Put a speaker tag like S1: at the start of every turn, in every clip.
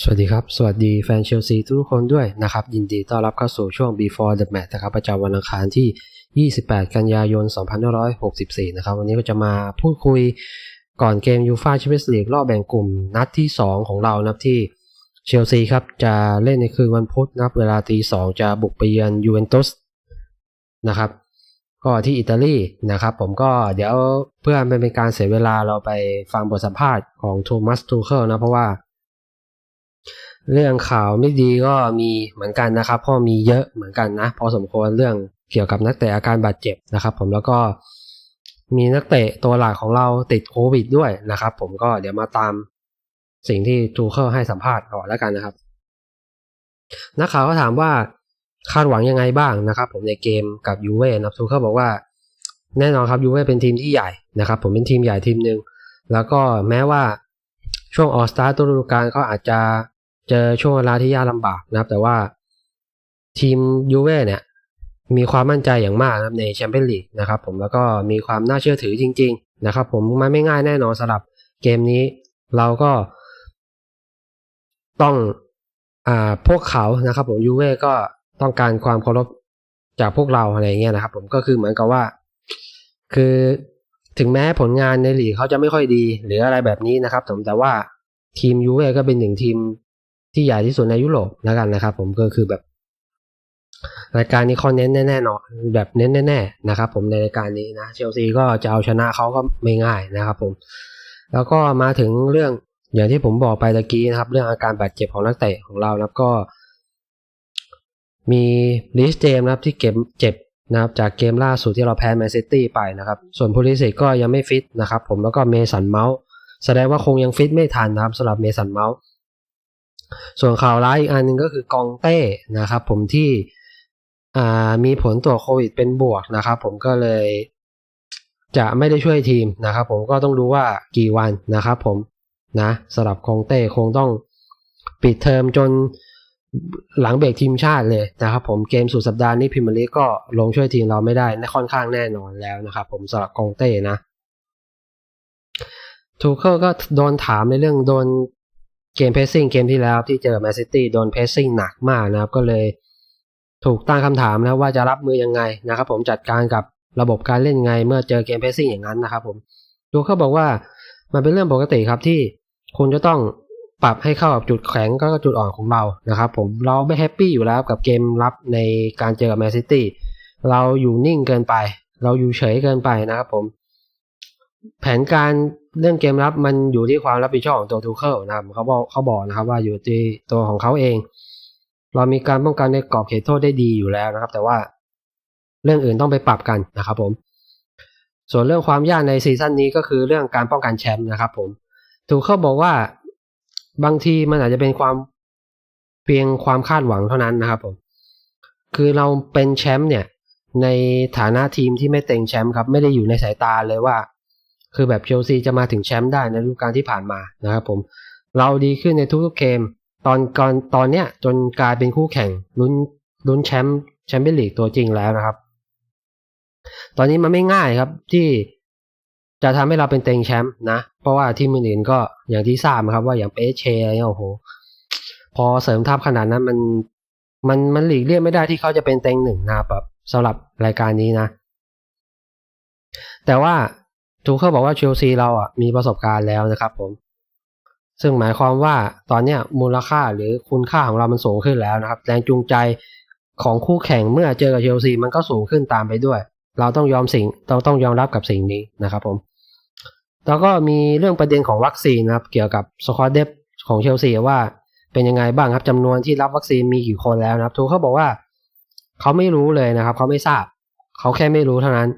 S1: สวัสดีครับ สวัสดีแฟนเชลซีทุกคนด้วยนะครับ ยินดีต้อนรับเข้าสู่ช่วง before the match นะครับ ประจำวันอังคารที่ 28 กันยายน 2564 นะครับ วันนี้ก็จะมาพูดคุยก่อนเกมยูฟาแชมเปี้ยนส์ลีกรอบแบ่งกลุ่มนัดที่ 2 ของเรานะครับที่เชลซีครับ จะเล่นในคืนวันพุธนะครับเวลาตีสองจะบุกไปเยือนยูเวนตุสนะครับ ก็ที่อิตาลีนะครับ ผมก็เดี๋ยวเพื่อไม่เป็นการเสียเวลาเราไปฟังบทสัมภาษณ์ของโทมัสทูเคิลนะเพราะว่า เรื่องข่าวไม่ดีก็มีเหมือนกันนะครับพราะมีเยอะเหมือนกันนะ พอสมควรเรื่องเกี่ยวกับนักเตะอาการบาดเจ็บนะครับ ผมแล้วก็มีนักเตะตัวหลักของเราติดโควิดด้วยนะครับ ผมก็เดี๋ยวมาตามสิ่งที่ทูเคิลให้สัมภาษณ์ก่อนแล้วกันนะครับ นักข่าวก็ถามว่าคาดหวังยังไงบ้างนะครับ ผมในเกมกับยูเว่นะทูเคิลบอกว่า แน่นอนครับยูเว่เป็นทีมที่ใหญ่นะครับ ผมเป็นทีมใหญ่ทีมหนึ่งแล้วก็แม้ว่าช่วงออสตาตัวฤดูกาลเขาอาจจะ เจอช่วงเวลาที่ยากลำบากนะครับ แต่ว่าทีมยูเว่เนี่ย มีความมั่นใจอย่างมากนะครับในแชมเปี้ยนลีกนะครับ ผมแล้วก็มีความน่าเชื่อถือจริง ๆ นะครับ ผมมันไม่ง่ายแน่นอนสำหรับเกมนี้ เราก็ ต้องอ่าพวกเขานะครับ ผมยูเว่ก็ต้องการความเคารพจากพวกเราอะไรเงี้ยนะครับ ผมก็คือเหมือนกับว่า คือถึงแม้ผลงานในลีกเขาจะไม่ค่อยดี หรืออะไรแบบนี้นะครับผมแต่ว่าทีมยูเว่ก็เป็นหนึ่งทีม ที่ใหญ่ที่สุดในยุโรปแล้วกันนะครับ ผมก็คือแบบ รายการนี้เขาเน้นแน่ๆเนาะแบบเน้นแน่ๆนะครับ ผมในรายการนี้นะเชลซีก็จะเอาชนะเขาก็ไม่ง่ายนะครับ ผม แล้วก็มาถึงเรื่องอย่างที่ผมบอกไปตะกี้นะครับ เรื่องอาการบาดเจ็บของนักเตะของเรานะครับก็ มีลิสเจมนะครับที่เก็บเจ็บนะครับจากเกมล่าสุดที่เราแพ้แมนซิตี้ไปนะครับ ส่วนพูลิสิกก็ยังไม่ฟิตนะครับ ผมแล้วก็เมสันเมาส์แสดงว่าคงยังฟิตไม่ทันนะครับสำหรับเมสันเมาส์ ส่วนข่าวร้ายอีกอันหนึงก็คือกองเต้นะครับผมที่มีผลตรวจโควิดเป็นบวกนะครับผมก็เลยจะไม่ได้ช่วยทีมนะครับผมก็ต้องดูว่ากี่วันนะครับผมนะสำหรับกองเต้คงต้องปิดเทอมจนหลังเบรกทีมชาติเลยนะครับผมเกมสุดสัปดาห์นี้พิมลีกก็ลงช่วยทีมเราไม่ได้ค่อนข้างแน่นอนแล้วนะครับผมสำหรับกองเต้นะทูเคิลก็โดนถามในเรื่องโดน เกมเพสซิ่งเกมที่แล้วที่เจอแมนซิตี้โดนเพสซิ่งหนักมากนะครับ ก็เลยถูกตั้งคำถามนะว่าจะรับมือยังไงนะครับ ผมจัดการกับระบบการเล่นไงเมื่อเจอเกมเพสซิ่งอย่างนั้นนะครับ ผมทูเคิลบอกว่ามันเป็นเรื่องปกติครับที่คุณจะต้องปรับให้เข้ากับจุดแข็งก็จุดอ่อนของเรานะครับ ผมเราไม่แฮปปี้อยู่แล้วกับเกมรับในการเจอกับแมนซิตี้เราอยู่นิ่งเกินไป เราอยู่เฉยเกินไปนะครับ ผม แผนการเรื่องเกมรับมันอยู่ที่ความรับผิดชอบของตัวทูเคิลนะครับเขาบอกเขาบอกนะครับว่าอยู่ที่ตัวของเขาเอง เรามีการป้องกันในกรอบเขตโทษได้ดีอยู่แล้วนะครับ แต่ว่าเรื่องอื่นต้องไปปรับกันนะครับผม ส่วนเรื่องความยากในซีซั่นนี้ก็คือเรื่องการป้องกันแชมป์นะครับผมทูเคิลบอกว่าบางทีมันอาจจะเป็นความเพียงความคาดหวังเท่านั้นนะครับผมคือเราเป็นแชมป์เนี่ยในฐานะทีมที่ไม่เต็งแชมป์ครับ ไม่ได้อยู่ในสายตาเลยว่า คือแบบเชลซีจะมาถึงแชมป์ได้ในฤดูกาลที่ผ่านมานะครับผมเราดีขึ้นในทุกๆเกม ตอนก่อนตอนเนี้ยจนกลายเป็นคู่แข่งลุ้นลุ้นแชมป์แชมเปี้ยนลีกตัวจริงแล้วนะครับ ตอนนี้มันไม่ง่ายครับที่จะทำให้เราเป็นเต็งแชมป์นะ เพราะว่าทีมอื่นๆก็อย่างที่ทราบครับว่าอย่างเปเชเนี่ยโอ้โห พอเสริมทัพขนาดนั้นมันมันมันหลีกเลี่ยงไม่ได้ที่เขาจะเป็นเต็งหนึ่งนะครับสำหรับรายการนี้นะ แต่ว่า ทูเขาบอกว่าเชลซีเราอะมีประสบการณ์แล้วนะครับผม ซึ่งหมายความว่าตอนเนี้ยมูลค่าหรือคุณค่าของเรามันสูงขึ้นแล้วนะครับ แรงจูงใจของคู่แข่งเมื่อเจอกับเชลซีมันก็สูงขึ้นตามไปด้วย เราต้องยอมสิ่งเราต้องยอมรับกับสิ่งนี้นะครับผม แล้วก็มีเรื่องประเด็นของวัคซีนนะครับ เกี่ยวกับสควอตเดฟของเชลซีว่าเป็นยังไงบ้างครับจำนวนที่รับวัคซีนมีกี่คนแล้วนะครับทูเขาบอกว่า เขาไม่รู้เลยนะครับ เขาไม่ทราบ เขาแค่ไม่รู้เท่านั้น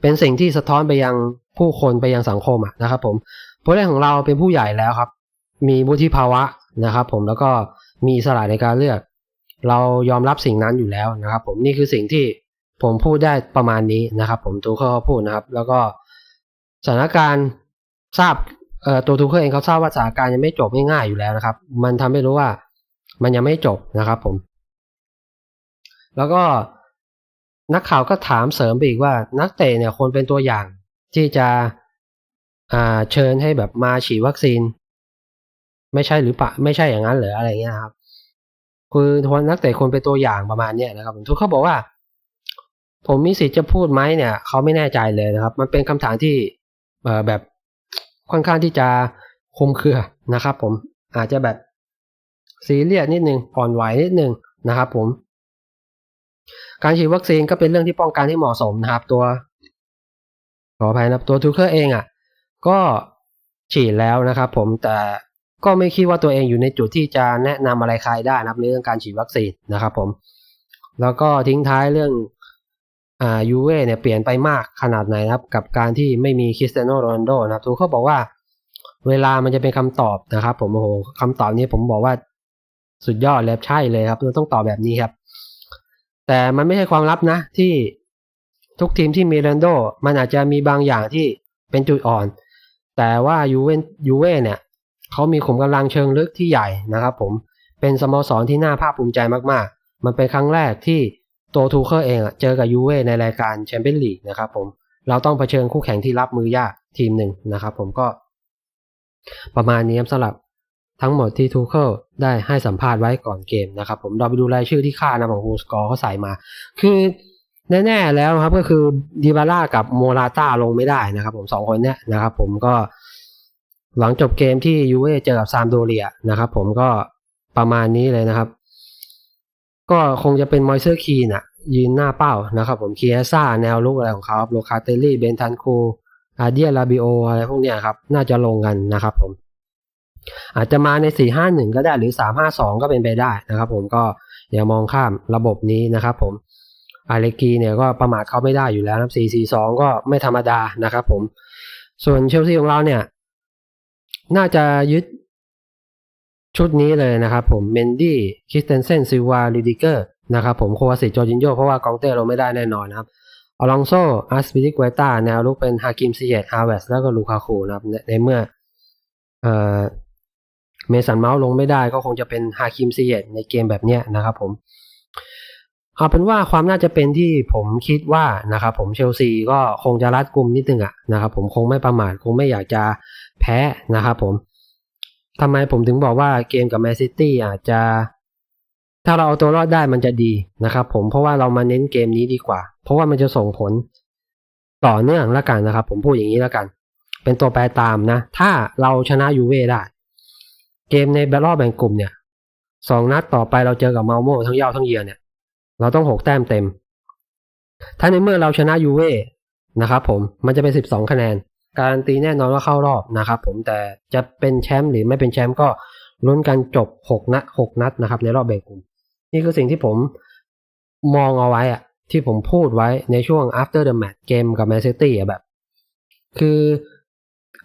S1: เป็นสิ่งที่สะท้อนไปยังผู้คนไปยังสังคมนะครับ ผมผู้เล่นของเราเป็นผู้ใหญ่แล้วครับ มีวุฒิภาวะนะครับ ผมแล้วก็มีสลาดในการเลือก เรายอมรับสิ่งนั้นอยู่แล้วนะครับ ผมนี่คือสิ่งที่ผมพูดได้ประมาณนี้นะครับ ผมทูเคิลพูดนะครับ แล้วก็สถานการณ์ทราบเอ่อตัวทูเคิลเองเขาทราบว่าสถานการณ์ยังไม่จบง่ายๆอยู่แล้วนะครับ มันทำให้รู้ว่ามันยังไม่จบนะครับ ผม แล้วก็ นักข่าวก็ถามเสริมไปอีกว่า นักเตะเนี่ยควรเป็นตัวอย่างที่จะเชิญให้แบบมาฉีดวัคซีน ไม่ใช่หรือปะไม่ใช่อย่างนั้นหรืออะไรเงี้ยครับ คือคนนักเตะคนเป็นตัวอย่างประมาณเนี้ยนะครับผมทุกเขาบอกว่า ผมมีสิทธิ์จะพูดไหมเนี่ยเขาไม่แน่ใจเลยนะครับ มันเป็นคำถามที่เอแบบค่อนข้างที่จะคุมเครือนะครับ ผมอาจจะแบบซีเรียสนิดนึงอ่อนไหวนิดนึงนะครับ ผม การฉีดวัคซีนก็เป็นเรื่องที่ป้องกันให้เหมาะสมนะครับ ตัว ขออภัยนะครับตัวทูเคอร์เองอะ ก็ฉีดแล้วนะครับผมแต่ก็ไม่คิดว่าตัวเองอยู่ในจุดที่จะแนะนำอะไรใครได้นะครับในเรื่องการฉีดวัคซีนนะครับผม แล้วก็ทิ้งท้ายเรื่องอ่ายูเว่เนี่ยเปลี่ยนไปมากขนาดไหนนะครับ กับการที่ไม่มีคริสเตียโนโรนัลโดนะครับทูเขาบอกว่า เวลามันจะเป็นคำตอบนะครับ ผมโอ้โหคำตอบนี้ผมบอกว่าสุดยอดเลยใช่เลยครับเราต้องตอบแบบนี้ครับ แต่มันไม่ใช่ความลับนะ ที่ทุกทีมที่มีโรนโดมันอาจจะมีบางอย่างที่เป็นจุดอ่อน แต่ว่ายูเว่ยูเว่เนี่ยเขามีขุมกำลังเชิงลึกที่ใหญ่นะครับผมเป็นสโมสรที่น่าภาคภูมิใจมากๆ มันเป็นครั้งแรกที่ตัวทูเคอร์เองเจอกับยูเว่ในรายการแชมเปี้ยนลีกนะครับผมเราต้องเผชิญคู่แข่งที่รับมือยากทีมหนึ่งนะครับผมก็ประมาณนี้สำหรับ ทั้งหมดที่ทูเคิลได้ให้สัมภาษณ์ไว้ก่อนเกมนะครับผมเราไปดูรายชื่อที่ค่านะของฮูสกอร์เขาใส่มา คือแน่ๆแล้วครับก็คือดิบาร่ากับโมราต้าลงไม่ได้นะครับผมสองคนเนี้ยนะครับผมก็หลังจบเกมที่ยูเว่เจอกับซามโดเรียนะครับผมก็ประมาณนี้เลยนะครับ ก็คงจะเป็นมอยเซอร์คีน่ะยืนหน้าเป้านะครับผมเคียซ่าแนวลุกอะไรของเขาโลคาเตลลี่เบนทันคูอาเดียลาบิโออะไรพวกเนี้ยครับ น่าจะลงกันนะครับผม อาจจะมาใน 4 5 1 ก็ได้หรือ 3 5 2 ก็เป็นไปได้นะครับผมก็อย่ามองข้ามระบบนี้นะครับผมอาเลกีเนี่ยก็ประมาทเขาไม่ได้อยู่แล้วนะครับ4 4 2 ก็ไม่ธรรมดานะครับผม ส่วนเชลซีของเราเนี่ย น่าจะยึดชุดนี้เลยนะครับผมเมนดี้คริสเตนเซนซิวาลิดิเกอร์นะครับผมโควาสิโจจินโยเพราะว่ากองเต้เราไม่ได้แน่นอนนะครับอลองโซอาร์สปิริกเวต้าแนวลุกเป็นฮากิมซีเยตฮาเวสแล้วก็ลูคาคูนะครับในเมื่อเอ่อ เมสันเมาส์ลงไม่ได้ก็คงจะเป็นฮาคิมซีเยตในเกมแบบเนี้ยนะครับผม เอาเป็นว่าความน่าจะเป็นที่ผมคิดว่านะครับผมเชลซีก็คงจะรัดกุมนิดนึงอะนะครับผมคงไม่ประมาทคงไม่อยากจะแพ้นะครับผมทำไมผมถึงบอกว่าเกมกับแมนซิตี้อาจจะ ถ้าเราเอาตัวรอดได้มันจะดีนะครับผมเพราะว่าเรามาเน้นเกมนี้ดีกว่า เพราะว่ามันจะส่งผลต่อเนื่องละกันนะครับ ผมพูดอย่างนี้ละกัน เป็นตัวแปรตามนะ ถ้าเราชนะยูเว่ได้ เกมในรอบแบ่งกลุ่มเนี่ยสองนัดต่อไปเราเจอกับเมาโมทั้งเย้าทั้งเยือนเนี่ยเราต้องหกแต้มเต็ม ถ้าในเมื่อเราชนะยูเว่นะครับผมมันจะเป็นสิบสองคะแนน การันตีแน่นอนว่าเข้ารอบนะครับผมแต่จะเป็นแชมป์หรือไม่เป็นแชมป์ก็ลุ้นกันจบหกนัดหกนัดนะครับในรอบแบ่งกลุ่ม นี่คือสิ่งที่ผมมองเอาไว้อะที่ผมพูดไว้ในช่วง after the match เกมกับแมนซิตี้อะแบบ คือ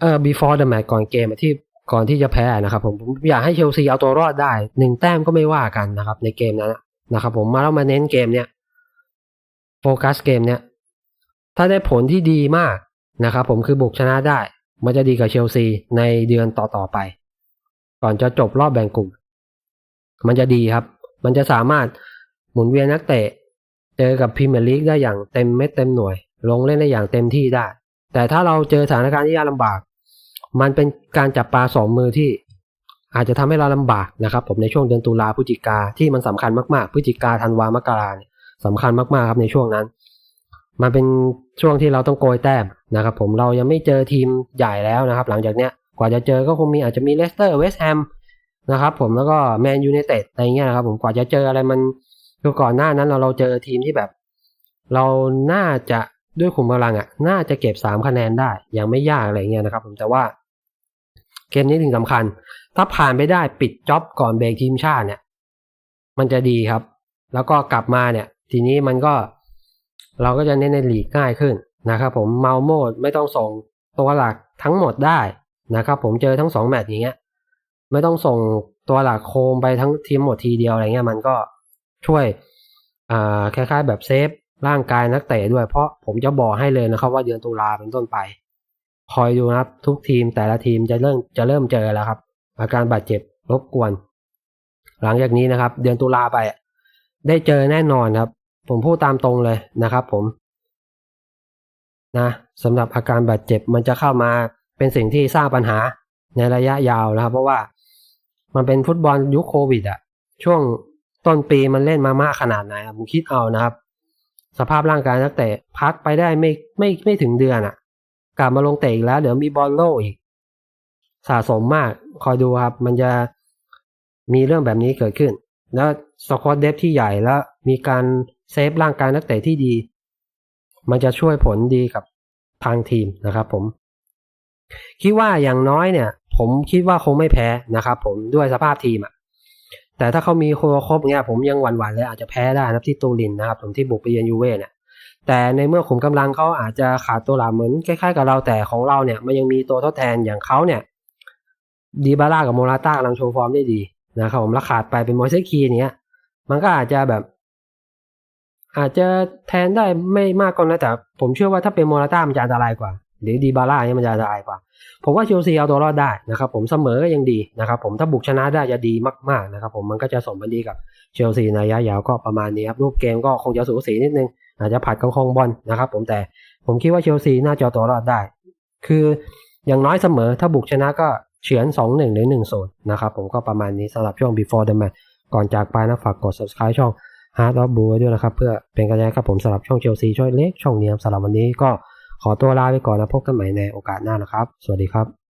S1: เอ่อ before the match ก่อนเกมที่ ก่อนที่จะแพ้นะครับผมผมอยากให้เชลซีเอาตัวรอดได้หนึ่งแต้มก็ไม่ว่ากันนะครับ ในเกมนั้นนะครับผมมาแล้วมาเน้นเกมเนี้ยโฟกัสเกมเนี้ยถ้าได้ผลที่ดีมากนะครับผมคือบุกชนะได้ มันจะดีกับเชลซีในเดือนต่อๆไป ก่อนจะจบรอบแบ่งกลุ่ม มันจะดีครับ มันจะสามารถหมุนเวียนนักเตะ เจอกับพรีเมียร์ลีกได้อย่างเต็มเม็ดเต็มหน่วย ลงเล่นได้อย่างเต็มที่ได้ แต่ถ้าเราเจอสถานการณ์ที่ยากลำบาก มันเป็นการจับปลาสองมือที่อาจจะทำให้เราลำบากนะครับผมในช่วงเดือนตุลาพฤศจิกาที่มันสำคัญมากๆพฤศจิกาธันวามกราเนี่ยสำคัญมากๆครับในช่วงนั้น มันเป็นช่วงที่เราต้องโกยแต้มนะครับ ผมเรายังไม่เจอทีมใหญ่แล้วนะครับ หลังจากเนี้ยกว่าจะเจอก็คงมีอาจจะมีเลสเตอร์เวสต์แฮมนะครับผมแล้วก็แมนยูไนเต็ดอะไรเงี้ยนะครับ ผมกว่าจะเจออะไรมันคือก่อนหน้านั้นเราเราเจอทีมที่แบบ เราน่าจะด้วยขุมกำลังอะ น่าจะเก็บสามคะแนนได้ยังไม่ยากอะไรเงี้ยนะครับ ผมแต่ว่า เกมนี้ถึงสำคัญ ถ้าผ่านไปได้ปิดจ็อบก่อนเบรกทีมชาติเนี่ย มันจะดีครับ แล้วก็กลับมาเนี่ย ทีนี้มันก็ เราก็จะเน้นในลีกง่ายขึ้นนะครับผมเมาโมดไม่ต้องส่งตัวหลักทั้งหมดได้นะครับผมเจอทั้งสองแมตช์อย่างเงี้ยไม่ต้องส่งตัวหลักโคมไปทั้งทีมหมดทีเดียวอะไรเงี้ยมันก็ช่วยอ่าคล้ายๆ แบบเซฟร่างกายนักเตะด้วยเพราะผมจะบอกให้เลยนะครับว่าเดือนตุลาเป็นต้นไป คอยดูนะครับ ทุกทีมแต่ละทีมจะเริ่มจะเริ่มเจอแล้วครับ อาการบาดเจ็บรบกวน หลังจากนี้นะครับ เดือนตุลาไป ได้เจอแน่นอนครับ ผมพูดตามตรงเลยนะครับผมนะสำหรับอาการบาดเจ็บมันจะเข้ามาเป็นสิ่งที่สร้างปัญหาในระยะยาวนะครับ เพราะว่ามันเป็นฟุตบอลยุคโควิดอะช่วงต้นปีมันเล่นมามากขนาดไหนผมคิดเอานะครับ สภาพร่างกายนักเตะพักไปได้ไม่ไม่ไม่ถึงเดือนอะ กลับมาลงเตะอีกแล้ว เดี๋ยวมีบอลโลกอีก สะสมมาก คอยดูครับ มันจะมีเรื่องแบบนี้เกิดขึ้น แล้วสควอตเดฟที่ใหญ่แล้ว มีการเซฟร่างกายนักเตะที่ดี มันจะช่วยผลดีกับทางทีมนะครับผม คิดว่าอย่างน้อยเนี่ย ผมคิดว่าคงไม่แพ้นะครับผมด้วยสภาพทีมอะแต่ถ้าเขามีโคครบเนี่ยผมยังหวั่นๆเลยอาจจะแพ้ได้นะครับที่ตูรินนะครับผมที่บุกไปเยือนยูเว่เนี่ย แต่ในเมื่อขุมกำลังเขาอาจจะขาดตัวหลักเหมือนคล้ายๆกับเราแต่ของเราเนี่ยมันยังมีตัวทดแทนอย่างเขาเนี่ยดีบาร่ากับโมราต้ากำลังโชว์ฟอร์มได้ดีนะครับผมแล้วขาดไปเป็นมอยเซคีเนี้ยมันก็อาจจะแบบ อาจจะแทนได้ไม่มากก็นะแต่ผมเชื่อว่าถ้าเป็นโมราต้ามันจะอันตรายกว่า หรือดีบาร่าเนี่ยมันจะอันตรายกว่า ผมว่าเชลซีเอาตัวรอดได้นะครับ ผมเสมอก็ยังดีนะครับ ผมถ้าบุกชนะได้จะดีมากๆนะครับ ผมมันก็จะสมบันดีกับเชลซีในระยะยาวก็ประมาณนี้ครับรูปเกมก็คงจะสูสีนิดนึง อาจจะผัดกันคองบอลนะครับผมแต่ผมคิดว่าเชลซีน่าจะเอตัวรอดได้ คืออย่างน้อยเสมอถ้าบุกชนะก็เฉือน 2-1 หรือ 1 0 นะครับผมก็ประมาณนี้สำหรับช่วง before the match ก่อนจากไปนะฝากกด subscribe ช่อง Hard of Blue ด้วยนะครับ เพื่อเป็นกำลังใจให้กับผมสำหรับช่องเชลซีช่วยเล็กช่องเนี้ครับสำหรับวันนี้ก็ขอตัวลาไปก่อนแล้วพบกันใหม่ในโอกาสหน้านะครับ สวัสดีครับ